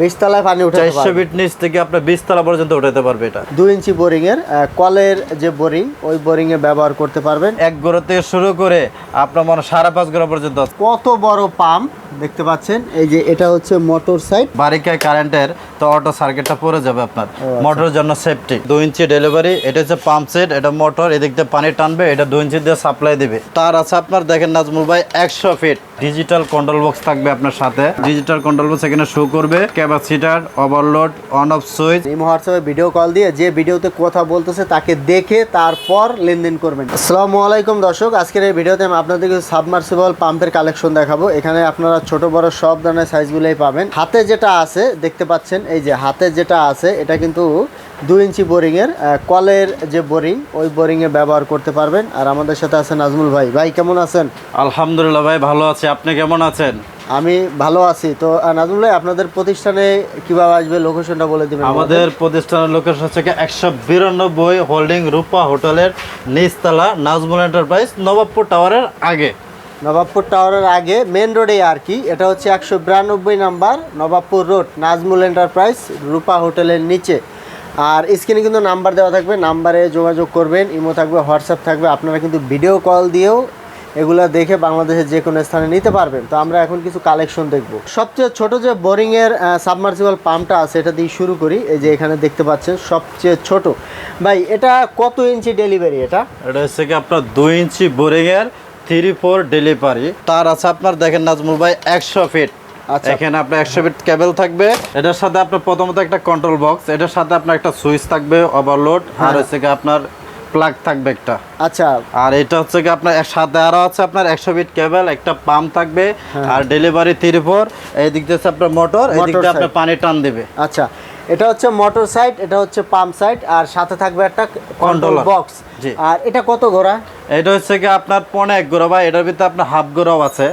বিশ তলায় পানি উঠে চারশো ফিট নিচ থেকে আপনার বিশতলা পর্যন্ত উঠাতে পারবে এটা। দুই ইঞ্চি বোরিং এর কলের যে বোরিং ওই বোরিং এ ব্যবহার করতে পারবেন। এক গোড়া থেকে শুরু করে আপনার মনে হয় সাড়ে পাঁচ গোড়া পর্যন্ত। কত বড় পাম্প দেখতে পাচ্ছেন? এই যে এটা হচ্ছে মোটর সাইড। বারিকায় কারেন্টের তো অটো সার্কিটটা পড়ে যাবে আপনার। আচ্ছা। মোটরের জন্য সেফটি দুই ইঞ্চি ডেলিভারি এটা হচ্ছে পাম্প সেট এটা মোটর এদিক দিয়ে পানি টানবে এটা দুই ইঞ্চি দিয়ে সাপ্লাই দিবে। তার আছে আপনার দেখেন নাজমুল ভাই একশো ফিট ডিজিটাল কন্ট্রোল বক্স থাকবে আপনার সাথে। ডিজিটাল কন্ট্রোল বক্স এখানে শো করবে। Capacitor overload on off switch এই হোয়াটসঅ্যাপে ভিডিও কল দিয়ে যে ভিডিওতে কথা বলতেছে তাকে দেখে তারপর লেনদেন করবেন। আসসালামু আলাইকুম দর্শক আজকের এই ভিডিওতে আমি আপনাদেরকে সাবমার্সিবল পাম্পের কালেকশন দেখাবো। এখানে আপনারা ছোট বড় সব ধরনের সাইজগুলোই পাবেন। হাতে যেটা আছে দেখতে পাচ্ছেন এই যে হাতে যেটা আছে এটা কিন্তু দুই ইঞ্চি বোরিংয়ের কলের যে বোরিং ওই বোরিংয়ে ব্যবহার করতে পারবেন। আর আমাদের সাথে আছে নাজমুল ভাই। ভাই কেমন আছেন? আলহামদুলিল্লাহ ভাই ভালো আছে। আপনি কেমন আছেন? আমি ভালো আছি। তো নাজমুল ভাই আপনাদের প্রতিষ্ঠানে কীভাবে আসবে লোকেশনটা বলে দিবেন আমাদের? প্রতিষ্ঠানের লোকেশন হচ্ছে একশো বিরানব্বই হোল্ডিং রূপা হোটেলের নিচতলা নাজমুল এন্টারপ্রাইজ নবাবপুর টাওয়ারের আগে। নবাবপুর টাওয়ারের আগে মেন রোডে আর কি। এটা হচ্ছে একশো বিরানব্বই number Nawabpur road Nazmul enterprise Rupa হোটেলের নিচে। আর স্ক্রিনে কিন্তু নাম্বার দেওয়া থাকবে নাম্বারে যোগাযোগ করবেন ইমো থাকবে হোয়াটসঅ্যাপ থাকবে, আপনারা কিন্তু ভিডিও কল দিয়েও এগুলো দেখে বাংলাদেশের যে কোনো স্থানে নিতে পারবেন। তো আমরা এখন কিছু কালেকশন দেখব। সবচেয়ে ছোট যে বোরিংয়ের সাবমার্সিবল পাম্পটা আছে, এটা দিয়ে শুরু করি। এই যে এখানে দেখতে পাচ্ছেন, সবচেয়ে ছোট। ভাই, এটা কত ইঞ্চি ডেলিভারি এটা? এটা হচ্ছে কি আপনার দুই ইঞ্চি বোরিং এর থ্রি ফোর ডেলিভারি। তার আছে আপনার দেখেন নাজমুল ভাই একশো ফিট। আচ্ছা। এখানে আপনার একশো ফিট কেবল থাকবে। এটার সাথে আপনার প্রথমত একটা কন্ট্রোল বক্স এটার সাথে আপনার একটা সুইচ থাকবে ওভারলোড আর হ্যাঁ। হচ্ছে আপনার প্লাগ থাকবে একটা। আচ্ছা। আর এটা হচ্ছে কি আপনার সাথে আরও আছে আপনার একশো ফিট কেবল একটা পাম্প থাকবে হ্যাঁ। আর ডেলিভারি থ্রি ফোর এই দিক দিয়ে আপনার মোটর এই দিক দিয়ে আপনার। পানি টান দেবে। আচ্ছা। এটা হচ্ছে মোটর সাইড এটা হচ্ছে পাম্প সাইড আর সাথে থাকবে একটা কন্ট্রোল বক্স আর এটা কত ঘোড়া? এটা হচ্ছে কি আপনার পনে এক গোড়া ভাই। এটার ভিতরে আপনার হাফ গোড়াও আছে।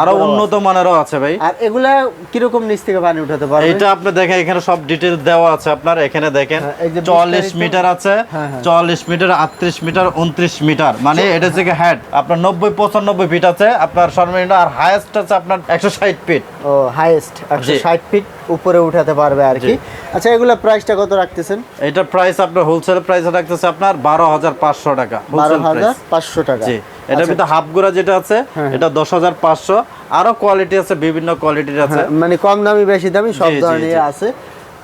আরও উন্নত মানেরও আছে ভাই। আর এগুলা কীরকম নিচ থেকে পানি উঠাতে পারবে? এটা আপনি দেখেন এখানে সব ডিটেল দেওয়া আছে আপনার। এখানে দেখেন হ্যাঁ, এই যে চল্লিশ বিস্তারিত- মিটার আছে। হ্যাঁ, হ্যাঁ। চল্লিশ মিটার আটত্রিশ মিটার উনত্রিশ মিটার। মানে এটা হচ্ছে হেড আপনার নব্বই পঁচানব্বই ফিট আছে। আপনার সর্বনিম্ন আর হাইয়েস্ট আছে আপনার একশো ষাট ফিট ও হাইয়েস্ট একশো জি। ষাট ফিট উপরে উঠাতে পারবে আর কি। আচ্ছা এগুলা প্রাইসটা কত রাখতেছেন? এটা প্রাইস আপনার হোলসেল প্রাইস রাখতেছে আপনার বারো হাজার পাঁচশো টাকা। বারো হোলসেল হাজার প্রাইস পাঁচশো টাকা। জি এটার আচ্ছা, ভিতরে হাফ গুড়া যেটা আছে হ্যাঁ, এটা দশ হাজার পাঁচশো। আরও কোয়ালিটি আছে বিভিন্ন কোয়ালিটির আছে। হ্যাঁ, মানে কম দামি বেশি দামি সব ধরনের আছে।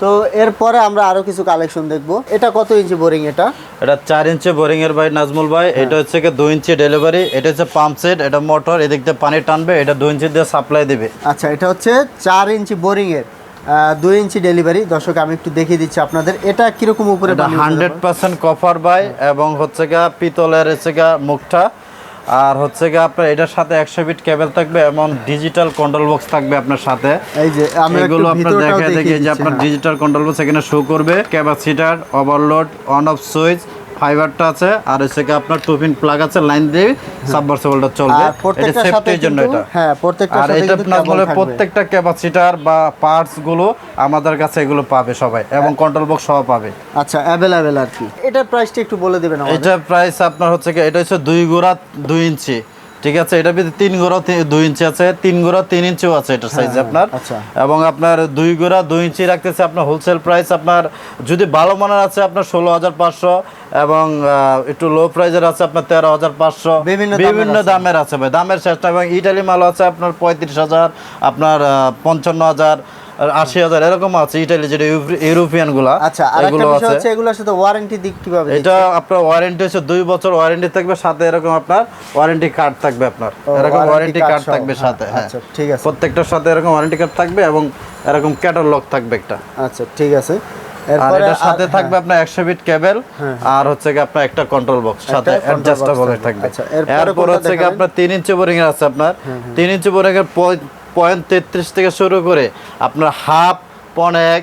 তো এরপরে আমরা আরও কিছু কালেকশন দেখব। এটা কত ইঞ্চি বোরিং এটা? এটা চার ইঞ্চি বোরিং এর ভাই নাজমুল ভাই। হ্যাঁ। এটা হচ্ছে কি দুই ইঞ্চি ডেলিভারি এটা হচ্ছে পাম্প সেট এটা মোটর এদিক দিয়ে পানি টানবে এটা দুই ইঞ্চি দিয়ে সাপ্লাই দিবে। আচ্ছা এটা হচ্ছে চার ইঞ্চি বোরিং এর। দুই ইঞ্চি ডেলিভারি। দর্শক আমি একটু দেখিয়ে দিচ্ছি আপনাদের। এটা কীরকম উপরে হান্ড্রেড পার্সেন্ট কপার বাই এবং হচ্ছে গা পিতলের হচ্ছে গা মুখটা। আর হচ্ছে গা আপনার এটার সাথে একশো বিট কেবল থাকবে এবং ডিজিটাল কন্ট্রোল বক্স থাকবে আপনার সাথে। এই যে আমি এগুলো আপনার দেখা দেখি যে আপনার। ডিজিটাল কন্ট্রোল বক্স এখানে শো করবে। Capacitor overload on off switch ফাইবারটা আছে আর হচ্ছে কি আপনার টু পিন প্লাগ আছে লাইন দিয়ে সাবমার্সিবলটা চলবে। আর এটা সেফটির জন্য এটা। হ্যাঁ প্রত্যেকটা আর এটা আপনার বলে প্রত্যেকটা ক্যাপাসিটার বা পার্টসগুলো আমাদের কাছে এগুলো পাবে সবাই এবং কন্ট্রোল বক্স সহ পাবে। আচ্ছা अवेलेबल আর কি। এটা প্রাইসটা একটু বলে দিবেন আমাদের। এটা প্রাইস আপনার হচ্ছে কি এটা হচ্ছে 2 গোড়া 2 ইঞ্চি। ঠিক আছে এটা ভিতরে তিন গোড়া দুই ইঞ্চি আছে তিন গোড়া তিন ইঞ্চিও আছে এটা সাইজ হ্যাঁ, আপনার আচ্ছা। এবং আপনার দুই গোড়া দুই ইঞ্চি রাখতেছে আপনার হোলসেল প্রাইস আপনার যদি ভালো মানের আছে আপনার ষোলো হাজার পাঁচশো এবং একটু লো প্রাইজের আছে আপনার তেরো হাজার পাঁচশো বিভিন্ন দামের বিভিন্ন আছে। দামের আছে ভাই দামের চেষ্টা এবং ইটালি মাল আছে আপনার পঁয়ত্রিশ হাজার আপনার পঞ্চান্ন হাজার আশি হাজার এরকম আছে ইটালি যেটা ইউরোপিয়ানগুলা আচ্ছা এগুলো আছে। এগুলোর সাথে ওয়ারেন্টি দিক কীভাবে এটা আপনার ওয়ারেন্টি হচ্ছে দুই বছর ওয়ারেন্টি থাকবে সাথে এরকম আপনার ওয়ারেন্টি কার্ড থাকবে আপনার। এরকম ওয়ারেন্টি কার্ড থাকবে হ্যাঁ, সাথে হ্যাঁ। আচ্ছা, ঠিক আছে। প্রত্যেকটার সাথে এরকম ওয়ারেন্টি কার্ড থাকবে এবং এরকম ক্যাটালগ থাকবে একটা। আচ্ছা ঠিক আছে। আর এটার সাথে থাকবে আপনার একশো বিট কেবল হ্যাঁ, আর হচ্ছে কি আপনার একটা কন্ট্রোল বক্স সাথে অ্যাডজাস্টেবল থাকবে। আচ্ছা, এরপর হচ্ছে কি আপনার তিন ইঞ্চি বোরিং আছে আপনার। তিন ইঞ্চি বোরিং এর পয়েন্ট তেত্রিশ থেকে শুরু করে আপনার হাফ পন এক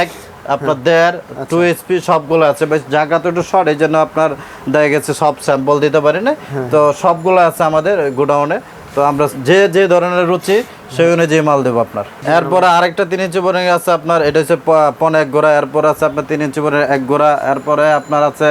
এক আপনার দেড় আচ্ছা। টু এসপি সবগুলো আছে। বেশ জায়গা তো একটু শর্ট এই জন্য আপনার দেখা গেছে সব স্যাম্পল দিতে পারি না হ্যাঁ। তো সবগুলো আছে আমাদের গোডাউনে। তো আমরা যে যে ধরনের রুচি সেই অনুযায়ী মাল দেবো আপনার। এরপরে আরেকটা তিন ইঞ্চি বোরিং আছে আপনার এটা হচ্ছে পন এক গোড়া। এরপর আছে আপনার তিন ইঞ্চি বোরিং এক গোড়া। এরপরে আপনার আছে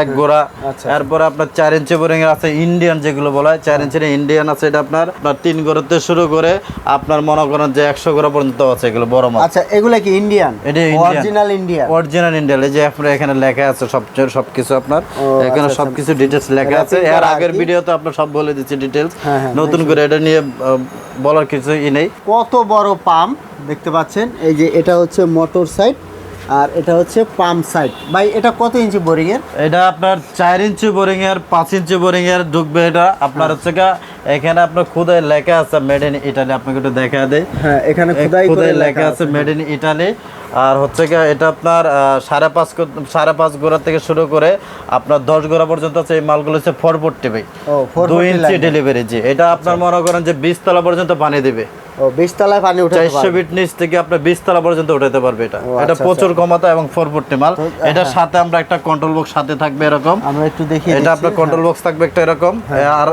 এক গোড়া। আচ্ছা। এরপরে আপনার চার ইঞ্চি বোরিং এর আছে ইন্ডিয়ান যেগুলো বলা হয় চার ইঞ্চির ইন্ডিয়ান আছে এটা আপনার আপনার তিন গোড়াতে শুরু করে আপনার মনে করেন যে একশো গোড়া পর্যন্ত আছে এগুলো বড় মাল। আচ্ছা এগুলা কি ইন্ডিয়ান এটা অরিজিনাল ইন্ডিয়ান অরিজিনাল ইন্ডিয়ান এই যে আপনার এখানে লেখা আছে সব সবকিছু আপনার। এখানে আচ্ছা, সবকিছু ডিটেলস লেখা আছে। এর আগের? ভিডিওতে আপনার সব বলে দিচ্ছি ডিটেলস হ্যাঁ, হ্যাঁ, নতুন করে এটা নিয়ে বলার কিছু ই নেই। কত বড় পাম্প দেখতে পাচ্ছেন? এই যে এটা হচ্ছে মোটর সাইড আর এটা হচ্ছে পাম্প সাইড। ভাই এটা কত ইঞ্চি বোরিং এর? এটা আপনার চার ইঞ্চি বোরিং এর পাঁচ ইঞ্চি বোরিং এর ঢুকবে এটা। আপনার হচ্ছে গা এখানে আপনার খুদাই লেখা আছে মেড ইন ইটালি আপনাকে একটু দেখা দেয় হ্যাঁ এখানে খুদাই লেখা আছে মেড ইন ইটালি আর হচ্ছে কি এটা আপনার সাড়ে পাঁচ সাড়ে পাঁচ গোড়া থেকে শুরু করে আপনার দশ গোড়া পর্যন্ত আছে এই মালগুলো হচ্ছে ফরপোর্টি ভাই। ও ফোর দুই ইঞ্চি ডেলিভারি জি। এটা আপনার মনে করেন যে বিশ তলা পর্যন্ত পানি দিবে। ও বিশ পানি উঠে চারশো ফিট নিচ থেকে আপনার বিশ পর্যন্ত উঠাতে পারবে এটা। এটা আচ্ছা, প্রচুর ক্ষমতা এবং ফোর মাল। এটার সাথে আমরা একটা কন্ট্রোল বক্স সাথে থাকবে এরকম। আমরা একটু দেখি এটা আপনার কন্ট্রোল বক্স থাকবে একটা এরকম। হ্যাঁ। আর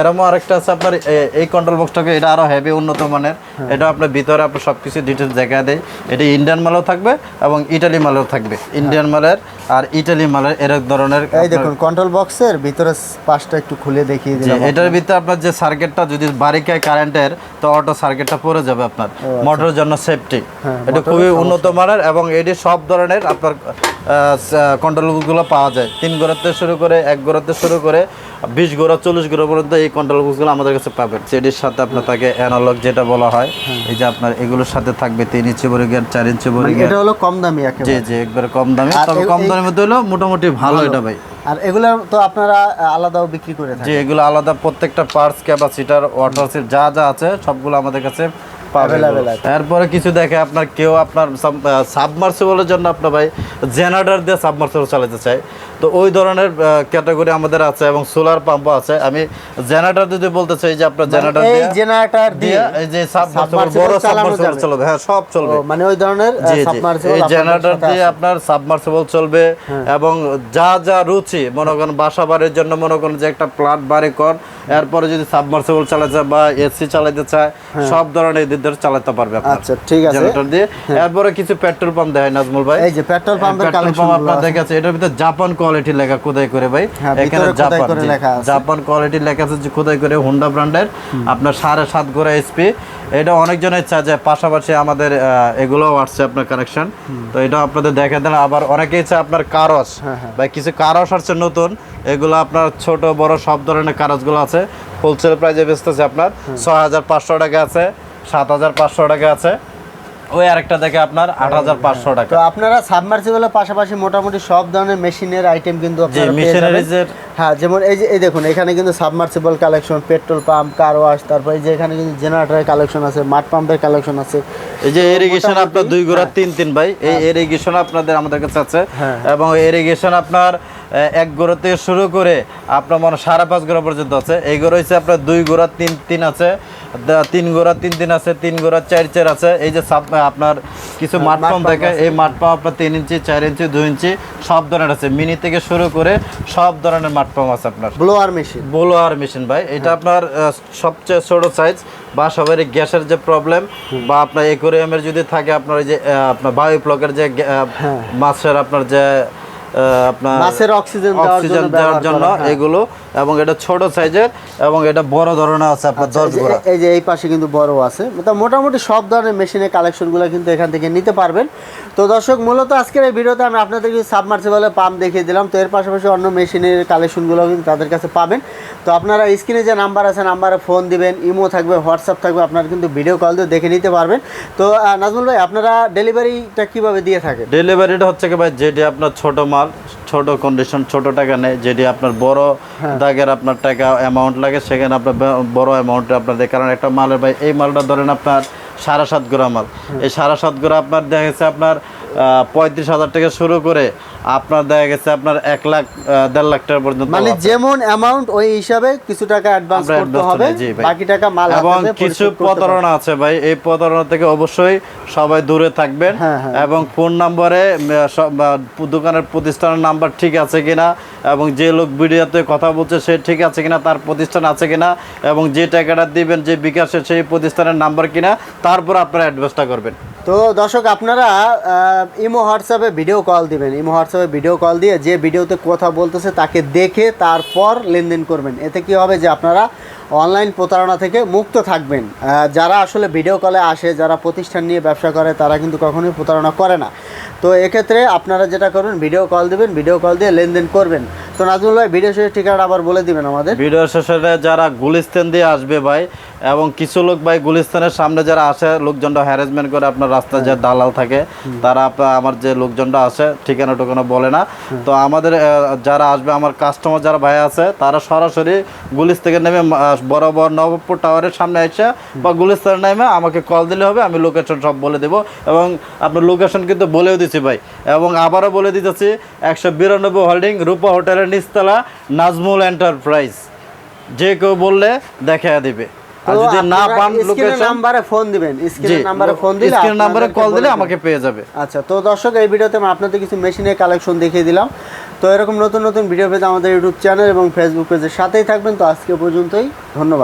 এরমও আরেকটা আছে আপনার এই কন্ট্রোল বক্সটাকে এটা আরও হেভি উন্নত মানের। হ্যাঁ। এটা আপনার ভিতরে আপনার সবকিছু ডিটেলস দেখা দেয়। এটা ইন্ডিয়ান মালও থাকবে এবং ইটালি মালও থাকবে। ইন্ডিয়ান মালের আর ইটালি মালের এরকম ধরনের এই দেখুন কন্ট্রোল বক্সের ভিতরে পাশটা একটু খুলে দেখিয়ে দিলাম এটার ভিতরে আপনার যে সার্কিটটা যদি বারিকায় কারেন্টের তো অটো সার্কিটটা পড়ে যাবে আপনার। মোটরের জন্য সেফটি আচ্ছা। হ্যাঁ, এটা খুবই উন্নত মানের এবং এটি সব ধরনের আপনার কন্ট্রোলগুলো পাওয়া যায়। তিন গোড়াতে শুরু করে এক গোড়াতে শুরু করে বিশ গোড়া চল্লিশ গোড়া পর্যন্ত এই কন্ট্রোলগুলো আমাদের কাছে পাবেন। সেটির সাথে আপনার থাকে অ্যানালগ যেটা বলা হয় হ্যাঁ। এই যে আপনার এগুলোর সাথে থাকবে তিন ইঞ্চি বরিগের চার ইঞ্চি বরিগের এটা হলো কম দামি জি জি একবারে কম দামি। তবে কম দামের মধ্যে হলো মোটামুটি ভালো এটা ভাই। আর এগুলো তো আপনারা আলাদাও বিক্রি করে থাকেন। যে এগুলো আলাদা প্রত্যেকটা পার্টস ক্যাপাসিটার ওয়াটার সিল যা যা আছে সবগুলো আমাদের কাছে এরপরে কিছু দেখে আপনার কেউ আপনার সাবমার্সিবলের জন্য আপনার ভাই জেনারেটর দিয়ে সাবমার্সিবল চালাতে চায়। তো ওই ধরনের ক্যাটাগরি আমাদের আছে এবং সোলার পাম্পও আছে। আমি জেনারেটর যদি বলতে চাই যে আপনার জেনারেটর মানে দিয়ে জেনারেটর দিয়ে এই যে সাবমার্সিবল বড় সাবমার্সিবল। চলবে। হ্যাঁ সব চলবে। মানে ওই ধরনের সাবমার্সিবল এই জেনারেটর দিয়ে আপনার সাবমার্সিবল চলবে হ্যাঁ। এবং যা যা রুচি মনে করেন বাসা বাড়ির জন্য মনে করেন যে একটা প্লাট বাড়ি কর এরপরে যদি সাবমার্সিবল চালাতে চায় বা এসি চালাতে চায় সব ধরনের দিয়ে চালাতে পারবে আপনার। হ্যাঁ। আচ্ছা, ঠিক আছে। জেনারেটর দিয়ে। এরপরে কিছু পেট্রোল পাম্প দেয় নাজমুল ভাই। এই যে পেট্রোল পাম্পের কালেকশন আপনার দেখেছে এটার ভিতরে জাপান কোয়ালিটি লেখা খোদাই করে ভাই। হ্যাঁ, এখানে জাপান করে লেখা আছে। জাপান কোয়ালিটি লেখা আছে যে খোদাই করে হোন্ডা ব্র্যান্ডের আপনার সাড়ে সাত গোড়া এসপি এটা অনেকজনের চায় যে পাশাপাশি আমাদের আহ, এগুলোও আসছে আপনার কানেকশন তো এটা আপনাদের দেখা দেন আবার অনেকেই চায় আপনার কারস হ্যাঁ, বা কিছু কারস আসছে নতুন। এগুলো আপনার ছোট বড় সব ধরনের কারসগুলো আছে। হোলসেল প্রাইসে বেচতেছে আপনার ছয় হাজার পাঁচশো টাকা আছে। সাত হাজার পাঁচশো টাকা আছে। ওই আরেকটা দেখে আপনার আট হাজার পাঁচশো টাকা। তো আপনারা সাবমার্সিবলের পাশাপাশি মোটামুটি সব ধরনের মেশিনের আইটেম কিন্তু আপনারা মেশিনারিজের হ্যাঁ যেমন এই যে এই দেখুন এখানে কিন্তু submersible collection petrol pump car wash তারপর এই যে এখানে কিন্তু জেনারেটরের কালেকশন আছে মাঠ পাম্পের কালেকশন আছে। এই যে ইরিগেশন আপনার দুই গোড়া তিন তিন ভাই এই ইরিগেশন আপনাদের আমাদের কাছে আছে। হ্যাঁ। এবং ইরিগেশন আপনার এক গোড়া থেকে শুরু করে আপনার মনে সাড়ে পাঁচ গোড়া পর্যন্ত আছে। এই গোড়া হচ্ছে আপনার দুই গোড়া তিন তিন আছে। তিন গোড়া তিন তিন আছে তিন গোড়া চার চার আছে। এই যে আপনার কিছু হ্যাঁ, মাঠ পাম্প থাকে এই মাঠ পাম্প আপনার তিন ইঞ্চি চার ইঞ্চি দুই ইঞ্চি সব ধরনের আছে। মিনি থেকে শুরু করে সব ধরনের মাঠ পাম্প আছে আপনার। ব্লোয়ার মেশিন ব্লোয়ার মেশিন ভাই। এটা আপনার সবচেয়ে ছোট সাইজ বা সবার গ্যাসের যে প্রবলেম বা আপনার একুরিয়ামের যদি থাকে আপনার যে আপনার বায়ু প্লকের যে মাছের আপনার যে আপনার মাছের অক্সিজেন অক্সিজেন দেওয়ার জন্য। এগুলো এবং এটা ছোট সাইজের এবং এটা বড় ধরনের আছে আপনার আচ্ছা, দশ এই এই যে এই পাশে কিন্তু বড় আছে। তা মোটামুটি সব ধরনের মেশিনের কালেকশনগুলো কিন্তু এখান থেকে নিতে পারবেন। তো দর্শক মূলত আজকের এই ভিডিওতে আমি আপনাদেরকে সাবমার্সিবলের পাম্প দেখিয়ে দিলাম। তো এর পাশাপাশি অন্য মেশিনের কালেকশনগুলো কিন্তু তাদের কাছে পাবেন। তো আপনারা স্ক্রিনে যে নাম্বার আছে নাম্বারে ফোন দিবেন ইমো থাকবে হোয়াটসঅ্যাপ থাকবে আপনারা কিন্তু ভিডিও কল দিয়ে দেখে নিতে পারবেন। তো নাজমুল ভাই আপনারা ডেলিভারিটা কীভাবে দিয়ে থাকেন? ডেলিভারিটা হচ্ছে কি ভাই যেটি আপনার ছোট মাল ছোট কন্ডিশন ছোট টাকা নেয় যেটি আপনার বড় হ্যাঁ। দাগের আপনার টাকা অ্যামাউন্ট লাগে সেখানে আপনার বড় অ্যামাউন্ট আপনার দেয়। কারণ একটা মালের ভাই এই মালটা ধরেন আপনার সাড়ে সাত গ্রাম মাল। এই সাড়ে সাত গ্রাম আপনার দেখা গেছে আপনার পঁয়ত্রিশ হাজার থেকে শুরু করে আপনার দেখা গেছে আপনার এক লাখ দেড় লাখ টাকা পর্যন্ত মানে যেমন অ্যামাউন্ট ওই হিসাবে কিছু টাকা অ্যাডভান্স করতে হবে। বাকি টাকা মাল এবং কিছু। প্রতারণা আছে ভাই এই প্রতারণা থেকে অবশ্যই সবাই দূরে থাকবেন হ্যাঁ, হ্যাঁ। এবং ফোন নম্বরে দোকানের প্রতিষ্ঠানের নাম্বার ঠিক আছে কিনা এবং যে লোক ভিডিওতে কথা বলছে সে ঠিক আছে কিনা তার প্রতিষ্ঠান আছে কিনা এবং যে টাকাটা দিবেন যে বিকাশে সেই প্রতিষ্ঠানের নাম্বার কিনা তারপর আপনারা অ্যাডভান্সটা করবেন তো দর্শক, আপনারা ইমো হোয়াটসঅ্যাপে ভিডিও কল দিবেন। ইমো হোয়াটসঅ্যাপে ভিডিও কল দিয়ে যে ভিডিওতে কথা বলতেছে তাকে দেখে তারপর লেনদেন করবেন। এতে কি হবে যে আপনারা অনলাইন প্রতারণা থেকে মুক্ত থাকবেন। যারা আসলে ভিডিও কলে আসে যারা প্রতিষ্ঠান নিয়ে ব্যবসা করে তারা কিন্তু কখনোই প্রতারণা করে না। তো এক্ষেত্রে আপনারা যেটা করবেন ভিডিও কল দিবেন ভিডিও কল দিয়ে লেনদেন করবেন। তো নাজমুল ভাই ভিডিও শেষে ঠিকানাটা আবার বলে দিবেন আমাদের। ভিডিও শেষে যারা গুলিস্তান দিয়ে আসবে ভাই এবং কিছু লোক ভাই গুলিস্তানের সামনে যারা আসে লোকজনটা হ্যারাসমেন্ট করে আপনার রাস্তায় যে দালাল থাকে তারা আমার যে লোকজনটা আসে ঠিকানা টোকানা বলে না। তো আমাদের যারা আসবে আমার কাস্টমার যারা ভাই আছে তারা সরাসরি গুলিস থেকে নেমে বরাবর নবপুর টাওয়ারের সামনে এসে বা গুলিস্তার নামে আমাকে কল দিলে হবে, আমি লোকেশন সব বলে দেবো। এবং আপনার লোকেশন কিন্তু বলেও দিচ্ছি ভাই। এবং আবারও বলে দিতেছি, একশো বিরানব্বই হোল্ডিং রূপা হোটেলের নিস্তলা নাজমুল এন্টারপ্রাইজ যে কেউ বললে দেখা দিবে। আর যদি না পান লোকেশন নাম্বারে ফোন দিবেন। জি স্ক্রিনের নাম্বারে ফোন দিলে স্ক্রিন নাম্বারে কল দিলে আমাকে পেয়ে যাবে। আচ্ছা তো দর্শক এই ভিডিওতে আমি আপনাদের কিছু মেশিনের কালেকশন দেখিয়ে দিলাম। তো এরকম নতুন নতুন ভিডিও পেতে আমাদের ইউটিউব চ্যানেল এবং ফেসবুক পেজের সাথেই থাকবেন। তো আজকে পর্যন্তই ধন্যবাদ।